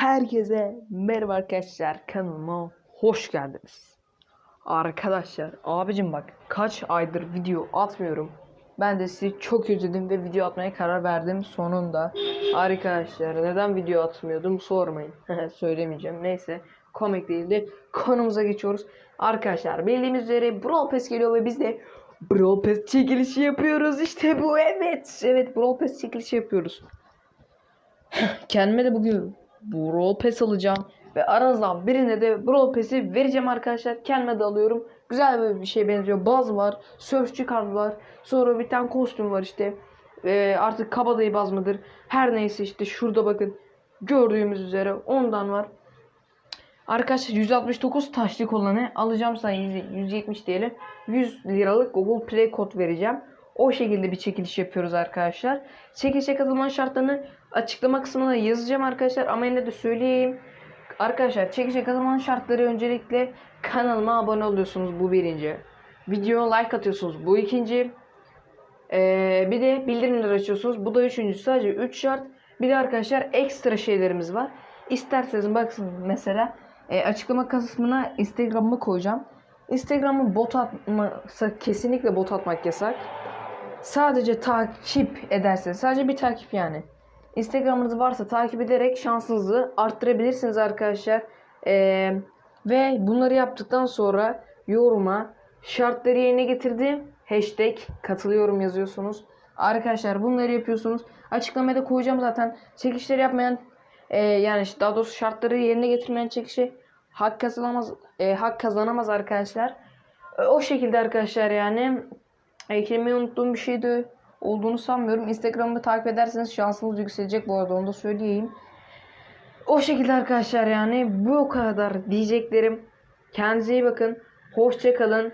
Herkese merhaba arkadaşlar kanalıma hoş geldiniz. Arkadaşlar abicim bak kaç aydır video atmıyorum. Ben de sizi çok özledim ve video atmaya karar verdim sonunda. Arkadaşlar neden video atmıyordum sormayın. Söylemeyeceğim neyse komik değildi. Konumuza geçiyoruz. Arkadaşlar bildiğimiz üzere Brawl Pass geliyor ve biz de Brawl Pass çekilişi yapıyoruz. İşte bu evet. Evet Brawl Pass çekilişi yapıyoruz. Kendime de bugün Brawl Pass alacağım. Ve aranızdan birine de Brawl Pass'i vereceğim arkadaşlar. Kendime de alıyorum. Güzel bir şey benziyor. Baz var. Sörfçü kart var. Sonra bir tane kostüm var işte. Ee, artık kabadayı baz mıdır? Her neyse işte şurada bakın. Gördüğümüz üzere ondan var. Arkadaşlar 169 taşlık olanı alacağım 100 170 diyelim. 100 liralık Google Play kod vereceğim. O şekilde bir çekiliş yapıyoruz arkadaşlar. Çekilişe katılma şartlarını açıklama kısmına yazacağım arkadaşlar. Ama yine de söyleyeyim. Arkadaşlar çekilişe katılmanın şartları öncelikle kanalıma abone oluyorsunuz bu birinci. Videoya like atıyorsunuz bu ikinci. Ee, bir de bildirimleri açıyorsunuz. Bu da üçüncü. Sadece 3 şart. Bir de arkadaşlar ekstra şeylerimiz var. İsterseniz bakın mesela e, açıklama kısmına Instagram'ımı koyacağım. Instagram'ı bot atması kesinlikle bot atmak yasak. Sadece takip ederseniz sadece bir takip yani. Instagram'ınız varsa takip ederek şansınızı arttırabilirsiniz arkadaşlar. Ee, ve bunları yaptıktan sonra yoruma şartları yerine getirdim. Hashtag katılıyorum yazıyorsunuz. Arkadaşlar bunları yapıyorsunuz. Açıklamaya da koyacağım zaten. Çekişleri yapmayan e, yani daha doğrusu şartları yerine getirmeyen çekişi hak kazanamaz e, hak kazanamaz arkadaşlar. O şekilde arkadaşlar yani eklemeyi unuttuğum bir şey de olduğunu sanmıyorum. Instagram'ı takip ederseniz şansınız yükselecek bu arada onu da söyleyeyim. O şekilde arkadaşlar yani bu kadar diyeceklerim. Kendinize iyi bakın. Hoşça kalın.